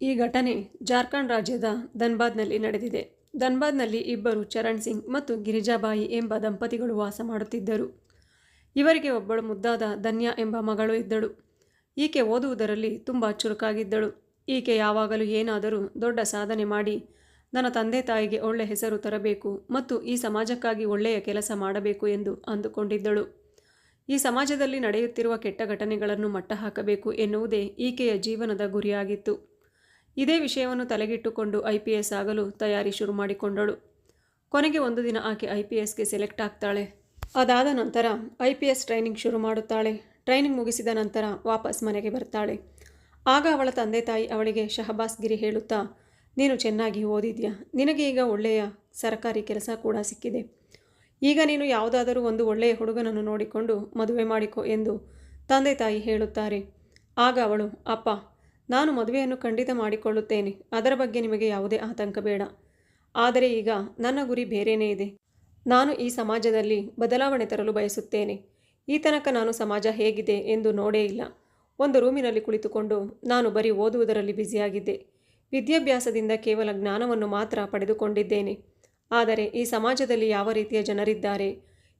ಈ ಘಟನೆ ಜಾರ್ಖಂಡ್ ರಾಜ್ಯದ ಧನ್ಬಾದ್ನಲ್ಲಿ ನಡೆದಿದೆ. ಧನ್ಬಾದ್ನಲ್ಲಿ ಇಬ್ಬರು ಚರಣ್ ಸಿಂಗ್ ಮತ್ತು ಗಿರಿಜಾಬಾಯಿ ಎಂಬ ದಂಪತಿಗಳು ವಾಸ ಮಾಡುತ್ತಿದ್ದರು. ಇವರಿಗೆ ಒಬ್ಬಳು ಮುದ್ದಾದ ಧನ್ಯ ಎಂಬ ಮಗಳು ಇದ್ದಳು. ಈಕೆ ಓದುವುದರಲ್ಲಿ ತುಂಬ ಚುರುಕಾಗಿದ್ದಳು. ಈಕೆ ಯಾವಾಗಲೂ ಏನಾದರೂ ದೊಡ್ಡ ಸಾಧನೆ ಮಾಡಿ ನನ್ನ ತಂದೆ ತಾಯಿಗೆ ಒಳ್ಳೆ ಹೆಸರು ತರಬೇಕು ಮತ್ತು ಈ ಸಮಾಜಕ್ಕಾಗಿ ಒಳ್ಳೆಯ ಕೆಲಸ ಮಾಡಬೇಕು ಎಂದು ಅಂದುಕೊಂಡಿದ್ದಳು. ಈ ಸಮಾಜದಲ್ಲಿ ನಡೆಯುತ್ತಿರುವ ಕೆಟ್ಟ ಘಟನೆಗಳನ್ನು ಮಟ್ಟಹಾಕಬೇಕು ಎನ್ನುವುದೇ ಈಕೆಯ ಜೀವನದ ಗುರಿಯಾಗಿತ್ತು. ಇದೇ ವಿಷಯವನ್ನು ತಲೆಗಿಟ್ಟುಕೊಂಡು ಐ ಪಿ ಎಸ್ ಆಗಲು ತಯಾರಿ ಶುರು ಮಾಡಿಕೊಂಡಳು. ಕೊನೆಗೆ ಒಂದು ದಿನ ಆಕೆ ಐ ಪಿ ಎಸ್ಗೆ ಸೆಲೆಕ್ಟ್ ಆಗ್ತಾಳೆ. ಅದಾದ ನಂತರ ಐ ಪಿ ಎಸ್ ಟ್ರೈನಿಂಗ್ ಶುರು ಮಾಡುತ್ತಾಳೆ. ಟ್ರೈನಿಂಗ್ ಮುಗಿಸಿದ ನಂತರ ವಾಪಸ್ ಮನೆಗೆ ಬರ್ತಾಳೆ. ಆಗ ಅವಳ ತಂದೆ ತಾಯಿ ಅವಳಿಗೆ ಶಹಬಾಸ್ ಗಿರಿ ಹೇಳುತ್ತಾ, ನೀನು ಚೆನ್ನಾಗಿ ಓದಿದ್ಯಾ? ನಿನಗೆ ಈಗ ಒಳ್ಳೆಯ ಸರ್ಕಾರಿ ಕೆಲಸ ಕೂಡ ಸಿಕ್ಕಿದೆ. ಈಗ ನೀನು ಯಾವುದಾದರೂ ಒಂದು ಒಳ್ಳೆಯ ಹುಡುಗನನ್ನು ನೋಡಿಕೊಂಡು ಮದುವೆ ಮಾಡಿಕೊ ಎಂದು ತಂದೆ ತಾಯಿ ಹೇಳುತ್ತಾರೆ. ಆಗ ಅವಳು, ಅಪ್ಪ ನಾನು ಮದುವೆಯನ್ನು ಖಂಡಿತ ಮಾಡಿಕೊಳ್ಳುತ್ತೇನೆ. ಅದರ ಬಗ್ಗೆ ನಿಮಗೆ ಯಾವುದೇ ಆತಂಕ ಬೇಡ. ಆದರೆ ಈಗ ನನ್ನ ಗುರಿ ಬೇರೇನೇ ಇದೆ. ನಾನು ಈ ಸಮಾಜದಲ್ಲಿ ಬದಲಾವಣೆ ತರಲು ಬಯಸುತ್ತೇನೆ. ಈ ತನಕ ನಾನು ಸಮಾಜ ಹೇಗಿದೆ ಎಂದು ನೋಡೇ ಇಲ್ಲ. ಒಂದು ರೂಮಿನಲ್ಲಿ ಕುಳಿತುಕೊಂಡು ನಾನು ಬರೀ ಓದುವುದರಲ್ಲಿ ಬ್ಯುಸಿಯಾಗಿದ್ದೆ. ವಿದ್ಯಾಭ್ಯಾಸದಿಂದ ಕೇವಲ ಜ್ಞಾನವನ್ನು ಮಾತ್ರ ಪಡೆದುಕೊಂಡಿದ್ದೇನೆ. ಆದರೆ ಈ ಸಮಾಜದಲ್ಲಿ ಯಾವ ರೀತಿಯ ಜನರಿದ್ದಾರೆ,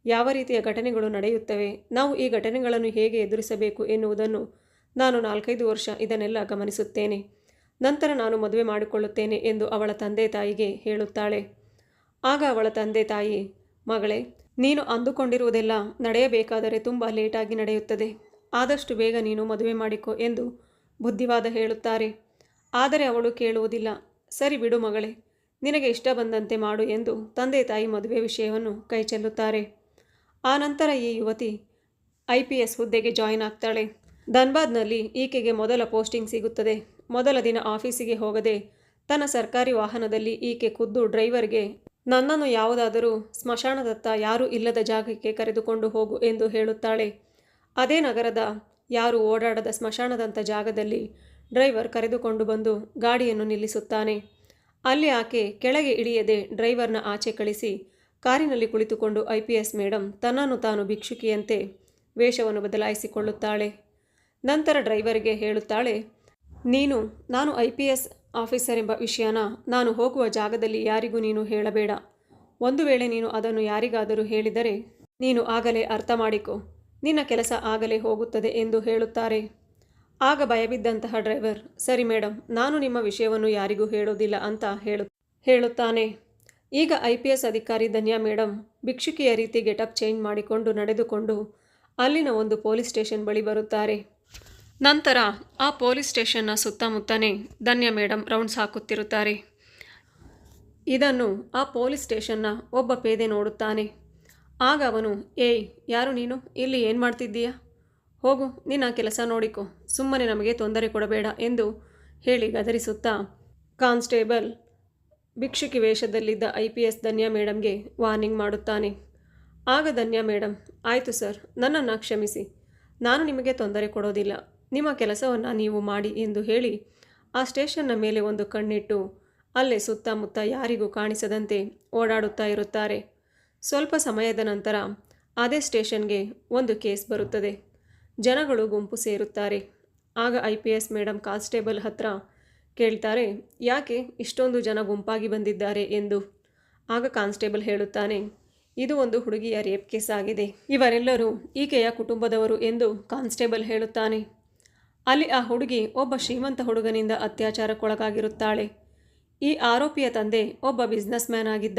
ಯಾವ ರೀತಿಯ ಘಟನೆಗಳು ನಡೆಯುತ್ತವೆ, ನಾವು ಈ ಘಟನೆಗಳನ್ನು ಹೇಗೆ ಎದುರಿಸಬೇಕು ಎನ್ನುವುದನ್ನು ನಾನು ನಾಲ್ಕೈದು ವರ್ಷ ಇದನ್ನೆಲ್ಲ ಗಮನಿಸುತ್ತೇನೆ. ನಂತರ ನಾನು ಮದುವೆ ಮಾಡಿಕೊಳ್ಳುತ್ತೇನೆ ಎಂದು ಅವಳ ತಂದೆ ತಾಯಿಗೆ ಹೇಳುತ್ತಾಳೆ. ಆಗ ಅವಳ ತಂದೆ ತಾಯಿ, ಮಗಳೇ, ನೀನು ಅಂದುಕೊಂಡಿರುವುದೆಲ್ಲ ನಡೆಯಬೇಕಾದರೆ ತುಂಬ ಲೇಟಾಗಿ ನಡೆಯುತ್ತದೆ. ಆದಷ್ಟು ಬೇಗ ನೀನು ಮದುವೆ ಮಾಡಿಕೊ ಎಂದು ಬುದ್ಧಿವಾದ ಹೇಳುತ್ತಾರೆ. ಆದರೆ ಅವಳು ಕೇಳುವುದಿಲ್ಲ. ಸರಿ ಬಿಡು ಮಗಳೇ, ನಿನಗೆ ಇಷ್ಟ ಬಂದಂತೆ ಮಾಡು ಎಂದು ತಂದೆ ತಾಯಿ ಮದುವೆ ವಿಷಯವನ್ನು ಕೈಚೆಲ್ಲುತ್ತಾರೆ. ಆ ನಂತರ ಈ ಯುವತಿ ಐ ಪಿ ಎಸ್ ಹುದ್ದೆಗೆ ಜಾಯಿನ್ ಆಗ್ತಾಳೆ. ಧನ್ಬಾದ್ನಲ್ಲಿ ಈಕೆಗೆ ಮೊದಲ ಪೋಸ್ಟಿಂಗ್ ಸಿಗುತ್ತದೆ. ಮೊದಲ ದಿನ ಆಫೀಸಿಗೆ ಹೋಗದೆ ತನ್ನ ಸರ್ಕಾರಿ ವಾಹನದಲ್ಲಿ ಈಕೆ ಖುದ್ದು ಡ್ರೈವರ್ಗೆ, ನನ್ನನ್ನು ಯಾವುದಾದರೂ ಸ್ಮಶಾನದತ್ತ ಯಾರೂ ಇಲ್ಲದ ಜಾಗಕ್ಕೆ ಕರೆದುಕೊಂಡು ಹೋಗು ಎಂದು ಹೇಳುತ್ತಾಳೆ. ಅದೇ ನಗರದ ಯಾರು ಓಡಾಡದ ಸ್ಮಶಾನದಂಥ ಜಾಗದಲ್ಲಿ ಡ್ರೈವರ್ ಕರೆದುಕೊಂಡು ಬಂದು ಗಾಡಿಯನ್ನು ನಿಲ್ಲಿಸುತ್ತಾನೆ. ಅಲ್ಲಿ ಆಕೆ ಕೆಳಗೆ ಇಳಿಯದೆ ಡ್ರೈವರ್ನ ಆಚೆ ಕಳಿಸಿ, ಕಾರಿನಲ್ಲಿ ಕುಳಿತುಕೊಂಡು ಐ ಪಿ ಎಸ್ ಮೇಡಮ್ ತನ್ನನ್ನು ತಾನು ಭಿಕ್ಷುಕಿಯಂತೆ ವೇಷವನ್ನು ಬದಲಾಯಿಸಿಕೊಳ್ಳುತ್ತಾಳೆ. ನಂತರ ಡ್ರೈವರ್ಗೆ ಹೇಳುತ್ತಾಳೆ, ನೀನು, ನಾನು ಐ ಪಿ ಎಸ್ ಆಫೀಸರ್ ಎಂಬ ವಿಷಯನ ನಾನು ಹೋಗುವ ಜಾಗದಲ್ಲಿ ಯಾರಿಗೂ ನೀನು ಹೇಳಬೇಡ. ಒಂದು ವೇಳೆ ನೀನು ಅದನ್ನು ಯಾರಿಗಾದರೂ ಹೇಳಿದರೆ ನೀನು ಆಗಲೇ ಅರ್ಥ ಮಾಡಿಕೊ. ನಿನ್ನ ಕೆಲಸ ಆಗಲೇ ಹೋಗುತ್ತದೆ ಎಂದು ಹೇಳುತ್ತಾರೆ. ಆಗ ಭಯಬಿದ್ದಂತಹ ಡ್ರೈವರ್, ಸರಿ ಮೇಡಮ್ ನಾನು ನಿಮ್ಮ ವಿಷಯವನ್ನು ಯಾರಿಗೂ ಹೇಳೋದಿಲ್ಲ ಅಂತ ಹೇಳು ಹೇಳುತ್ತಾನೆ. ಈಗ ಐ ಪಿ ಎಸ್ ಅಧಿಕಾರಿ ಧನ್ಯಾ ಮೇಡಮ್ ಭಿಕ್ಷುಕಿಯ ರೀತಿ ಗೆಟಪ್ ಚೇಂಜ್ ಮಾಡಿಕೊಂಡು ನಡೆದುಕೊಂಡು ಅಲ್ಲಿನ ಒಂದು ಪೊಲೀಸ್ ಸ್ಟೇಷನ್ ಬಳಿ ಬರುತ್ತಾರೆ. ನಂತರ ಆ ಪೊಲೀಸ್ ಸ್ಟೇಷನ್ನ ಸುತ್ತಮುತ್ತನೇ ಧನ್ಯ ಮೇಡಮ್ ರೌಂಡ್ಸ್ ಹಾಕುತ್ತಿರುತ್ತಾರೆ. ಇದನ್ನು ಆ ಪೊಲೀಸ್ ಸ್ಟೇಷನ್ನ ಒಬ್ಬ ಪೇದೆ ನೋಡುತ್ತಾನೆ. ಆಗ ಅವನು, ಏಯ್, ಯಾರು ನೀನು? ಇಲ್ಲಿ ಏನು ಮಾಡ್ತಿದ್ದೀಯಾ? ಹೋಗು, ನಿನ್ನ ಕೆಲಸ ನೋಡಿಕೊ. ಸುಮ್ಮನೆ ನಮಗೆ ತೊಂದರೆ ಕೊಡಬೇಡ ಎಂದು ಹೇಳಿ ಗದರಿಸುತ್ತಾ ಕಾನ್ಸ್ಟೇಬಲ್ ಭಿಕ್ಷುಕಿ ವೇಷದಲ್ಲಿದ್ದ ಐ ಪಿ ಎಸ್ ಧನ್ಯ ಮೇಡಮ್ಗೆ ವಾರ್ನಿಂಗ್ ಮಾಡುತ್ತಾನೆ. ಆಗ ಧನ್ಯ ಮೇಡಮ್ ಆಯಿತು ಸರ್, ನನ್ನನ್ನು ಕ್ಷಮಿಸಿ. ನಾನು ನಿಮಗೆ ತೊಂದರೆ ಕೊಡೋದಿಲ್ಲ. ನಿಮ್ಮ ಕೆಲಸವನ್ನು ನೀವು ಮಾಡಿ ಎಂದು ಹೇಳಿ ಆ ಸ್ಟೇಷನ್ನ ಮೇಲೆ ಒಂದು ಕಣ್ಣಿಟ್ಟು ಅಲ್ಲೇ ಸುತ್ತಮುತ್ತ ಯಾರಿಗೂ ಕಾಣಿಸದಂತೆ ಓಡಾಡುತ್ತಾ ಇರುತ್ತಾರೆ. ಸ್ವಲ್ಪ ಸಮಯದ ನಂತರ ಅದೇ ಸ್ಟೇಷನ್ಗೆ ಒಂದು ಕೇಸ್ ಬರುತ್ತದೆ. ಜನಗಳು ಗುಂಪು ಸೇರುತ್ತಾರೆ. ಆಗ I P S madam constable ಹತ್ರ ಕೇಳ್ತಾರೆ, ಯಾಕೆ ಇಷ್ಟೊಂದು ಜನ ಗುಂಪಾಗಿ ಬಂದಿದ್ದಾರೆ? ಎಂದು. ಆಗ ಕಾನ್ಸ್ಟೇಬಲ್ ಹೇಳುತ್ತಾನೆ, ಇದು ಒಂದು ಹುಡುಗಿಯ ರೇಪ್ ಕೇಸ್ ಆಗಿದೆ. ಇವರೆಲ್ಲರೂ ಈಕೆಯ ಕುಟುಂಬದವರು ಎಂದು ಕಾನ್ಸ್ಟೇಬಲ್ ಹೇಳುತ್ತಾನೆ. ಅಲ್ಲಿ ಆ ಹುಡುಗಿ ಒಬ್ಬ ಶ್ರೀಮಂತ ಹುಡುಗನಿಂದ ಅತ್ಯಾಚಾರಕ್ಕೊಳಗಾಗಿರುತ್ತಾಳೆ. ಈ ಆರೋಪಿಯ ತಂದೆ ಒಬ್ಬ ಬಿಸ್ನೆಸ್ ಮ್ಯಾನ್ ಆಗಿದ್ದ.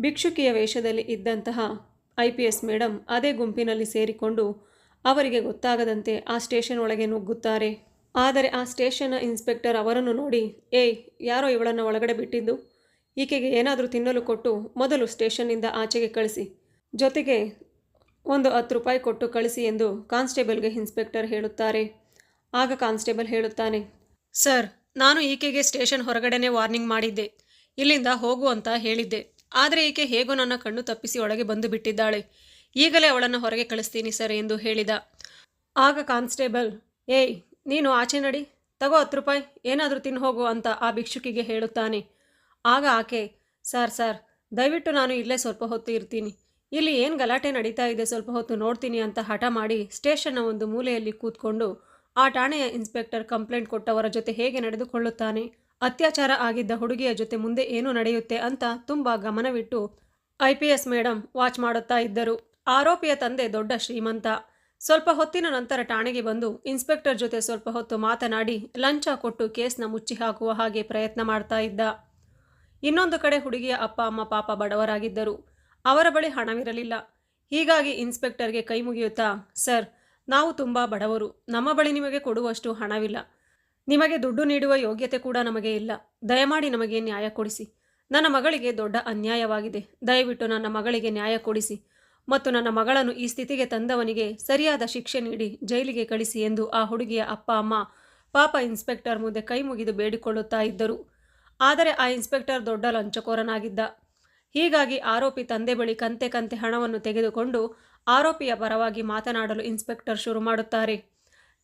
ಭಿಕ್ಷುಕಿಯ ವೇಷದಲ್ಲಿ ಇದ್ದಂತಹ ಐ ಪಿ ಎಸ್ ಮೇಡಮ್ ಅದೇ ಗುಂಪಿನಲ್ಲಿ ಸೇರಿಕೊಂಡು ಅವರಿಗೆ ಗೊತ್ತಾಗದಂತೆ ಆ ಸ್ಟೇಷನ್ ಒಳಗೆ ನುಗ್ಗುತ್ತಾರೆ. ಆದರೆ ಆ ಸ್ಟೇಷನ್ನ ಇನ್ಸ್ಪೆಕ್ಟರ್ ಅವರನ್ನು ನೋಡಿ, ಏಯ್, ಯಾರೋ ಇವಳನ್ನು ಒಳಗಡೆ ಬಿಟ್ಟಿದ್ದು? ಈಕೆಗೆ ಏನಾದರೂ ತಿನ್ನಲು ಕೊಟ್ಟು ಮೊದಲು ಸ್ಟೇಷನ್ನಿಂದ ಆಚೆಗೆ ಕಳಿಸಿ. ಜೊತೆಗೆ ಒಂದು ಹತ್ತು ರೂಪಾಯಿ ಕೊಟ್ಟು ಕಳಿಸಿ ಎಂದು ಕಾನ್ಸ್ಟೇಬಲ್ಗೆ ಇನ್ಸ್ಪೆಕ್ಟರ್ ಹೇಳುತ್ತಾರೆ. ಆಗ ಕಾನ್ಸ್ಟೇಬಲ್ ಹೇಳುತ್ತಾನೆ, ಸರ್, ನಾನು ಈಕೆಗೆ ಸ್ಟೇಷನ್ ಹೊರಗಡೆನೆ ವಾರ್ನಿಂಗ್ ಮಾಡಿದ್ದೆ. ಇಲ್ಲಿಂದ ಹೋಗು ಅಂತ ಹೇಳಿದ್ದೆ. ಆದರೆ ಈಕೆ ಹೇಗೋ ನನ್ನ ಕಣ್ಣು ತಪ್ಪಿಸಿ ಒಳಗೆ ಬಂದು ಬಿಟ್ಟಿದ್ದಾಳೆ. ಈಗಲೇ ಅವಳನ್ನು ಹೊರಗೆ ಕಳಿಸ್ತೀನಿ, ಸರ್, ಎಂದು ಹೇಳಿದ. ಆಗ ಕಾನ್ಸ್ಟೇಬಲ್, ಏಯ್, ನೀನು ಆಚೆ ನಡಿ. ತಗೋ ಹತ್ತು ರೂಪಾಯಿ, ಏನಾದರೂ ತಿನ್ನು ಹೋಗು ಅಂತ ಆ ಭಿಕ್ಷುಕಿಗೆ ಹೇಳುತ್ತಾನೆ. ಆಗ ಆಕೆ, ಸರ್ ಸರ್, ದಯವಿಟ್ಟು ನಾನು ಇಲ್ಲೇ ಸ್ವಲ್ಪ ಹೊತ್ತು ಇರ್ತೀನಿ. ಇಲ್ಲಿ ಏನು ಗಲಾಟೆ ನಡೀತಾ ಇದೆ, ಸ್ವಲ್ಪ ಹೊತ್ತು ನೋಡ್ತೀನಿ, ಅಂತ ಹಠ ಮಾಡಿ ಸ್ಟೇಷನ್ನ ಒಂದು ಮೂಲೆಯಲ್ಲಿ ಕೂತ್ಕೊಂಡು ಆ ಠಾಣೆಯ ಇನ್ಸ್ಪೆಕ್ಟರ್ ಕಂಪ್ಲೇಂಟ್ ಕೊಟ್ಟವರ ಜೊತೆ ಹೇಗೆ ನಡೆದುಕೊಳ್ಳುತ್ತಾನೆ? ಅತ್ಯಾಚಾರ ಆಗಿದ್ದ ಹುಡುಗಿಯ ಜೊತೆ ಮುಂದೆ ಏನು ನಡೆಯುತ್ತೆ ಅಂತ ತುಂಬ ಗಮನವಿಟ್ಟು I P S madam watch ಮಾಡುತ್ತಾ ಇದ್ದರು. ಆರೋಪಿಯ ತಂದೆ ದೊಡ್ಡ ಶ್ರೀಮಂತ. ಸ್ವಲ್ಪ ಹೊತ್ತಿನ ನಂತರ ಠಾಣೆಗೆ ಬಂದು ಇನ್ಸ್ಪೆಕ್ಟರ್ ಜೊತೆ ಸ್ವಲ್ಪ ಹೊತ್ತು ಮಾತನಾಡಿ ಲಂಚ ಕೊಟ್ಟು ಕೇಸ್ನ ಮುಚ್ಚಿ ಹಾಕುವ ಹಾಗೆ ಪ್ರಯತ್ನ ಮಾಡ್ತಾ ಇದ್ದ. ಇನ್ನೊಂದು ಕಡೆ ಹುಡುಗಿಯ ಅಪ್ಪ, ಅಮ್ಮ, ಪಾಪ ಬಡವರಾಗಿದ್ದರು. ಅವರ ಬಳಿ ಹಣವಿರಲಿಲ್ಲ. ಹೀಗಾಗಿ ಇನ್ಸ್ಪೆಕ್ಟರ್ಗೆ ಕೈ ಮುಗಿಯುತ್ತಾ, ಸರ್ ನಾವು ತುಂಬ ಬಡವರು. ನಮ್ಮ ಬಳಿ ನಿಮಗೆ ಕೊಡುವಷ್ಟು ಹಣವಿಲ್ಲ. ನಿಮಗೆ ದುಡ್ಡು ನೀಡುವ ಯೋಗ್ಯತೆ ಕೂಡ ನಮಗೆ ಇಲ್ಲ. ದಯಮಾಡಿ ನಮಗೆ ನ್ಯಾಯ ಕೊಡಿಸಿ. ನನ್ನ ಮಗಳಿಗೆ ದೊಡ್ಡ ಅನ್ಯಾಯವಾಗಿದೆ. ದಯವಿಟ್ಟು ನನ್ನ ಮಗಳಿಗೆ ನ್ಯಾಯ ಕೊಡಿಸಿ ಮತ್ತು ನನ್ನ ಮಗಳನ್ನು ಈ ಸ್ಥಿತಿಗೆ ತಂದವನಿಗೆ ಸರಿಯಾದ ಶಿಕ್ಷೆ ನೀಡಿ ಜೈಲಿಗೆ ಕಳಿಸಿ ಎಂದು ಆ ಹುಡುಗಿಯ ಅಪ್ಪ, ಅಮ್ಮ, ಪಾಪ ಇನ್ಸ್ಪೆಕ್ಟರ್ ಮುಂದೆ ಕೈ ಮುಗಿದು ಬೇಡಿಕೊಳ್ಳುತ್ತಾ ಇದ್ದರು. ಆದರೆ ಆ ಇನ್ಸ್ಪೆಕ್ಟರ್ ದೊಡ್ಡ ಲಂಚಕೋರನಾಗಿದ್ದ. ಹೀಗಾಗಿ ಆರೋಪಿ ತಂದೆ ಬಳಿ ಕಂತೆ ಕಂತೆ ಹಣವನ್ನು ತೆಗೆದುಕೊಂಡು ಆರೋಪಿಯ ಪರವಾಗಿ ಮಾತನಾಡಲು ಇನ್ಸ್ಪೆಕ್ಟರ್ ಶುರು ಮಾಡುತ್ತಾರೆ.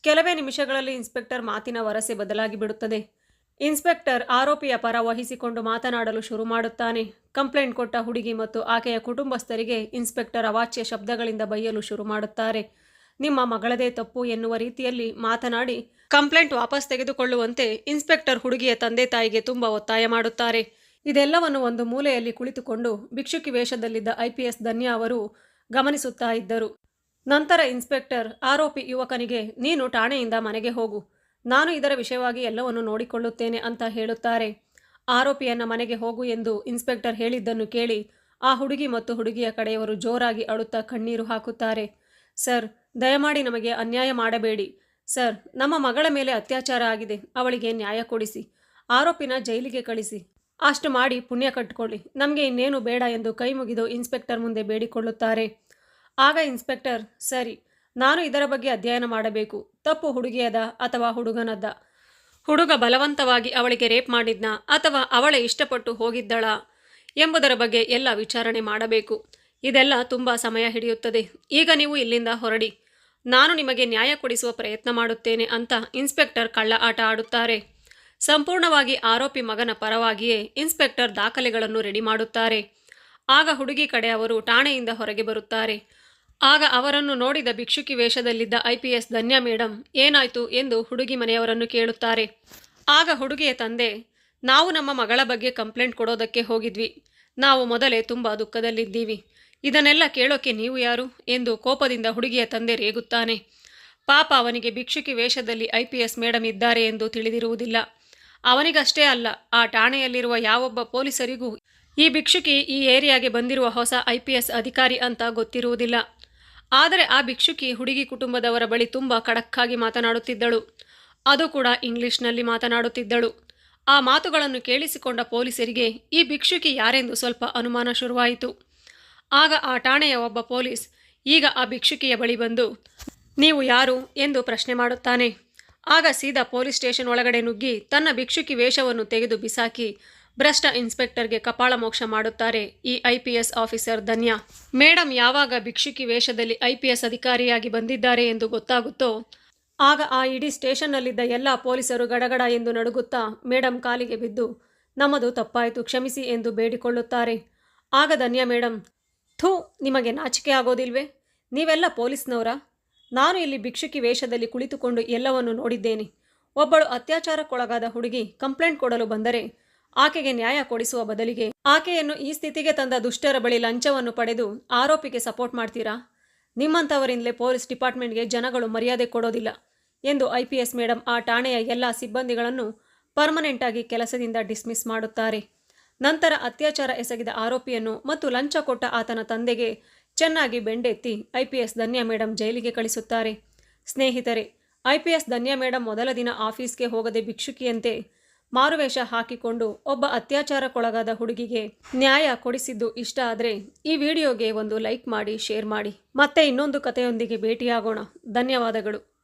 ಕೆಲವೇ ನಿಮಿಷಗಳಲ್ಲಿ ಇನ್ಸ್ಪೆಕ್ಟರ್ ಮಾತಿನ ವರಸೆ ಬದಲಾಗಿ ಬಿಡುತ್ತದೆ. ಇನ್ಸ್ಪೆಕ್ಟರ್ ಆರೋಪಿಯ ಪರ ವಹಿಸಿಕೊಂಡು ಮಾತನಾಡಲು ಶುರು ಮಾಡುತ್ತಾನೆ. ಕಂಪ್ಲೇಂಟ್ ಕೊಟ್ಟ ಹುಡುಗಿ ಮತ್ತು ಆಕೆಯ ಕುಟುಂಬಸ್ಥರಿಗೆ ಇನ್ಸ್ಪೆಕ್ಟರ್ ಅವಾಚ್ಯ ಶಬ್ದಗಳಿಂದ ಬೈಯಲು ಶುರು ಮಾಡುತ್ತಾರೆ. ನಿಮ್ಮ ಮಗಳದೇ ತಪ್ಪು ಎನ್ನುವ ರೀತಿಯಲ್ಲಿ ಮಾತನಾಡಿ ಕಂಪ್ಲೇಂಟ್ ವಾಪಸ್ ತೆಗೆದುಕೊಳ್ಳುವಂತೆ ಇನ್ಸ್ಪೆಕ್ಟರ್ ಹುಡುಗಿಯ ತಂದೆ ತಾಯಿಗೆ ತುಂಬ ಒತ್ತಾಯ ಮಾಡುತ್ತಾರೆ. ಇದೆಲ್ಲವನ್ನು ಒಂದು ಮೂಲೆಯಲ್ಲಿ ಕುಳಿತುಕೊಂಡು ಭಿಕ್ಷುಕಿ ವೇಷದಲ್ಲಿದ್ದ ಐಪಿಎಸ್ ಧನ್ಯಾ ಅವರು ಗಮನಿಸುತ್ತಾ ಇದ್ದರು. ನಂತರ ಇನ್ಸ್ಪೆಕ್ಟರ್ ಆರೋಪಿ ಯುವಕನಿಗೆ, ನೀನು ಠಾಣೆಯಿಂದ ಮನೆಗೆ ಹೋಗು. ನಾನು ಇದರ ವಿಷಯವಾಗಿ ಎಲ್ಲವನ್ನು ನೋಡಿಕೊಳ್ಳುತ್ತೇನೆ ಅಂತ ಹೇಳುತ್ತಾರೆ. ಆರೋಪಿಯನ್ನ ಮನೆಗೆ ಹೋಗು ಎಂದು ಇನ್ಸ್ಪೆಕ್ಟರ್ ಹೇಳಿದ್ದನ್ನು ಕೇಳಿ, ಆ ಹುಡುಗಿ ಮತ್ತು ಹುಡುಗಿಯ ಕಡೆಯವರು ಜೋರಾಗಿ ಅಳುತ್ತಾ ಕಣ್ಣೀರು ಹಾಕುತ್ತಾರೆ. ಸರ್, ದಯಮಾಡಿ ನಮಗೆ ಅನ್ಯಾಯ ಮಾಡಬೇಡಿ. ಸರ್, ನಮ್ಮ ಮಗಳ ಮೇಲೆ ಅತ್ಯಾಚಾರ ಆಗಿದೆ. ಅವಳಿಗೆ ನ್ಯಾಯ ಕೊಡಿಸಿ. ಆರೋಪಿನ ಜೈಲಿಗೆ ಕಳಿಸಿ. ಅಷ್ಟು ಮಾಡಿ ಪುಣ್ಯ ಕಟ್ಟಿಕೊಳ್ಳಿ ನಮಗೆ ಇನ್ನೇನು ಬೇಡ ಎಂದು ಕೈ ಮುಗಿದು ಇನ್ಸ್ಪೆಕ್ಟರ್ ಮುಂದೆ ಬೇಡಿಕೊಳ್ಳುತ್ತಾರೆ. ಆಗ ಇನ್ಸ್ಪೆಕ್ಟರ್, ಸರಿ, ನಾನು ಇದರ ಬಗ್ಗೆ ಅಧ್ಯಯನ ಮಾಡಬೇಕು. ತಪ್ಪು ಹುಡುಗಿಯದ ಅಥವಾ ಹುಡುಗನದ್ದ. ಹುಡುಗ ಬಲವಂತವಾಗಿ ಅವಳಿಗೆ ರೇಪ್ ಮಾಡಿದ್ನ ಅಥವಾ ಅವಳೇ ಇಷ್ಟಪಟ್ಟು ಹೋಗಿದ್ದಳ ಎಂಬುದರ ಬಗ್ಗೆ ಎಲ್ಲ ವಿಚಾರಣೆ ಮಾಡಬೇಕು. ಇದೆಲ್ಲ ತುಂಬ ಸಮಯ ಹಿಡಿಯುತ್ತದೆ. ಈಗ ನೀವು ಇಲ್ಲಿಂದ ಹೊರಡಿ. ನಾನು ನಿಮಗೆ ನ್ಯಾಯ ಕೊಡಿಸುವ ಪ್ರಯತ್ನ ಮಾಡುತ್ತೇನೆ ಅಂತ ಇನ್ಸ್ಪೆಕ್ಟರ್ ಕಳ್ಳ ಆಟ ಆಡುತ್ತಾರೆ. ಸಂಪೂರ್ಣವಾಗಿ ಆರೋಪಿ ಮಗನ ಪರವಾಗಿಯೇ ಇನ್ಸ್ಪೆಕ್ಟರ್ ದಾಖಲೆಗಳನ್ನು ರೆಡಿ ಮಾಡುತ್ತಾರೆ. ಆಗ ಹುಡುಗಿ ಕಡೆ ಅವರು ಠಾಣೆಯಿಂದ ಹೊರಗೆ ಬರುತ್ತಾರೆ. ಆಗ ಅವರನ್ನು ನೋಡಿದ ಭಿಕ್ಷುಕಿ ವೇಷದಲ್ಲಿದ್ದ ಐಪಿಎಸ್ ಧನ್ಯ ಮೇಡಮ್ ಏನಾಯಿತು ಎಂದು ಹುಡುಗಿ ಮನೆಯವರನ್ನು ಕೇಳುತ್ತಾರೆ. ಆಗ ಹುಡುಗಿಯ ತಂದೆ, ನಾವು ನಮ್ಮ ಮಗಳ ಬಗ್ಗೆ ಕಂಪ್ಲೇಂಟ್ ಕೊಡೋದಕ್ಕೆ ಹೋಗಿದ್ವಿ. ನಾವು ಮೊದಲೇ ತುಂಬ ದುಃಖದಲ್ಲಿದ್ದೀವಿ. ಇದನ್ನೆಲ್ಲ ಕೇಳೋಕೆ ನೀವು ಯಾರು? ಎಂದು ಕೋಪದಿಂದ ಹುಡುಗಿಯ ತಂದೆ ರೇಗುತ್ತಾನೆ. ಪಾಪ ಅವನಿಗೆ ಭಿಕ್ಷುಕಿ ವೇಷದಲ್ಲಿ ಐಪಿಎಸ್ ಮೇಡಮ್ ಇದ್ದಾರೆ ಎಂದು ತಿಳಿದಿರುವುದಿಲ್ಲ. ಅವನಿಗಷ್ಟೇ ಅಲ್ಲ, ಆ ಠಾಣೆಯಲ್ಲಿರುವ ಯಾವೊಬ್ಬ ಪೊಲೀಸರಿಗೂ ಈ ಭಿಕ್ಷುಕಿ ಈ ಏರಿಯಾಗೆ ಬಂದಿರುವ ಹೊಸ ಐ ಅಧಿಕಾರಿ ಅಂತ ಗೊತ್ತಿರುವುದಿಲ್ಲ. ಆದರೆ ಆ ಭಿಕ್ಷುಕಿ ಹುಡುಗಿ ಕುಟುಂಬದವರ ಬಳಿ ತುಂಬ ಖಡಕ್ಕಾಗಿ ಮಾತನಾಡುತ್ತಿದ್ದಳು. ಅದು ಕೂಡ ಇಂಗ್ಲಿಷ್ನಲ್ಲಿ ಮಾತನಾಡುತ್ತಿದ್ದಳು. ಆ ಮಾತುಗಳನ್ನು ಕೇಳಿಸಿಕೊಂಡ ಪೊಲೀಸರಿಗೆ ಈ ಭಿಕ್ಷುಕಿ ಯಾರೆಂದು ಸ್ವಲ್ಪ ಅನುಮಾನ ಶುರುವಾಯಿತು. ಆಗ ಆ ಠಾಣೆಯ ಒಬ್ಬ ಪೊಲೀಸ್, ಈಗ ಆ ಭಿಕ್ಷುಕಿಯ ಬಳಿ ಬಂದು, ನೀವು ಯಾರು? ಎಂದು ಪ್ರಶ್ನೆ ಮಾಡುತ್ತಾನೆ. ಆಗ ಸೀದಾ ಪೊಲೀಸ್ ಸ್ಟೇಷನ್ ಒಳಗಡೆ ನುಗ್ಗಿ ತನ್ನ ಭಿಕ್ಷುಕಿ ವೇಷವನ್ನು ತೆಗೆದು ಬಿಸಾಕಿ ಭ್ರಷ್ಟ ಇನ್ಸ್ಪೆಕ್ಟರ್ಗೆ ಕಪಾಳ ಮೋಕ್ಷ ಮಾಡುತ್ತಾರೆ ಈ I P S officer Dhanya. Madam ಯಾವಾಗ ಭಿಕ್ಷುಕಿ ವೇಷದಲ್ಲಿ ಐ ಪಿ ಎಸ್ ಅಧಿಕಾರಿಯಾಗಿ ಬಂದಿದ್ದಾರೆ ಎಂದು ಗೊತ್ತಾಗುತ್ತೋ, ಆಗ ಆ ಇಡೀ ಸ್ಟೇಷನ್ನಲ್ಲಿದ್ದ ಎಲ್ಲ ಪೊಲೀಸರು ಗಡಗಡ ಎಂದು ನಡುಗುತ್ತಾ ಮೇಡಮ್ ಕಾಲಿಗೆ ಬಿದ್ದು, ನಮ್ಮದು ತಪ್ಪಾಯಿತು, ಕ್ಷಮಿಸಿ ಎಂದು ಬೇಡಿಕೊಳ್ಳುತ್ತಾರೆ. ಆಗ ಧನ್ಯ ಮೇಡಮ್ ಥೂ, ನಿಮಗೆ ನಾಚಿಕೆ ಆಗೋದಿಲ್ವೇ? ನೀವೆಲ್ಲ ಪೊಲೀಸ್ನವರಾ? ನಾನು ಇಲ್ಲಿ ಭಿಕ್ಷುಕಿ ವೇಷದಲ್ಲಿ ಕುಳಿತುಕೊಂಡು ಎಲ್ಲವನ್ನು ನೋಡಿದ್ದೇನೆ. ಒಬ್ಬಳು ಅತ್ಯಾಚಾರಕ್ಕೊಳಗಾದ ಹುಡುಗಿ ಕಂಪ್ಲೇಂಟ್ ಕೊಡಲು ಬಂದರೆ ಆಕೆಗೆ ನ್ಯಾಯ ಕೊಡಿಸುವ ಬದಲಿಗೆ ಆಕೆಯನ್ನು ಈ ಸ್ಥಿತಿಗೆ ತಂದ ದುಷ್ಟರ ಬಳಿ ಲಂಚವನ್ನು ಪಡೆದು ಆರೋಪಿಗೆ ಸಪೋರ್ಟ್ ಮಾಡ್ತೀರಾ? ನಿಮ್ಮಂಥವರಿಂದಲೇ ಪೊಲೀಸ್ ಡಿಪಾರ್ಟ್ಮೆಂಟ್ಗೆ ಜನಗಳು ಮರ್ಯಾದೆ ಕೊಡೋದಿಲ್ಲ ಎಂದು ಐ ಪಿ ಮೇಡಮ್ ಆ ಠಾಣೆಯ ಎಲ್ಲ ಸಿಬ್ಬಂದಿಗಳನ್ನು ಪರ್ಮನೆಂಟ್ ಆಗಿ ಕೆಲಸದಿಂದ ಡಿಸ್ಮಿಸ್ ಮಾಡುತ್ತಾರೆ. ನಂತರ ಅತ್ಯಾಚಾರ ಎಸಗಿದ ಆರೋಪಿಯನ್ನು ಮತ್ತು ಲಂಚ ಕೊಟ್ಟ ಆತನ ತಂದೆಗೆ ಚೆನ್ನಾಗಿ ಬೆಂಡೆತ್ತಿ I P S Dhanya madam ಜೈಲಿಗೆ ಕಳಿಸುತ್ತಾರೆ. ಸ್ನೇಹಿತರೆ, I P S Dhanya madam ಮೊದಲ ದಿನ ಆಫೀಸ್ಗೆ ಹೋಗದೆ ಭಿಕ್ಷುಕಿಯಂತೆ ಮಾರುವೇಷ ಹಾಕಿಕೊಂಡು ಒಬ್ಬ ಅತ್ಯಾಚಾರಕ್ಕೊಳಗಾದ ಹುಡುಗಿಗೆ ನ್ಯಾಯ ಕೊಡಿಸಿದ್ದು ಇಷ್ಟ ಆದರೆ ಈ ವಿಡಿಯೋಗೆ ಒಂದು ಲೈಕ್ ಮಾಡಿ, ಶೇರ್ ಮಾಡಿ. ಮತ್ತೆ ಇನ್ನೊಂದು ಕಥೆಯೊಂದಿಗೆ ಭೇಟಿಯಾಗೋಣ. ಧನ್ಯವಾದಗಳು.